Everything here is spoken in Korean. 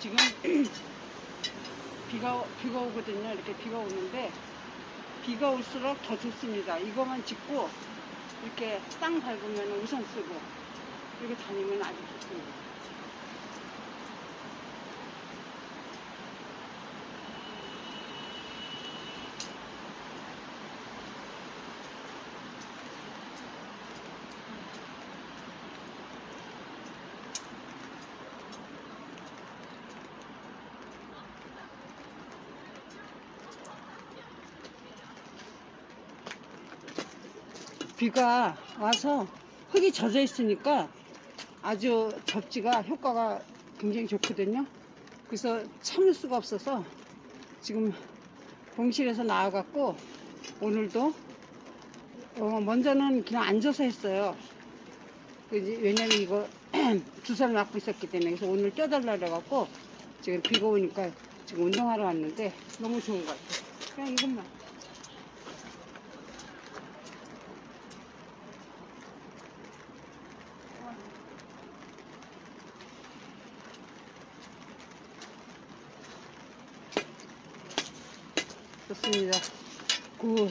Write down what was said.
지금 비가 비가 오거든요. 이렇게 비가 오는데 비가 올수록 더 좋습니다. 이거만 짚고 이렇게 땅 밟으면 우산 쓰고 이렇게 다니면 아주 좋습니다. 비가 와서 흙이 젖어 있으니까 아주 접지가 효과가 굉장히 좋거든요. 그래서 참을 수가 없어서 지금 공실에서 나와갖고 오늘도 어, 먼저는 그냥 앉아서 했어요. 왜냐면 이거 주사를 맞고 있었기 때문에 그래서 오늘 껴달라 그래갖고 지금 비가 오니까 지금 운동하러 왔는데 너무 좋은 것 같아요. 그냥 이것만. 좋습니다. 굿.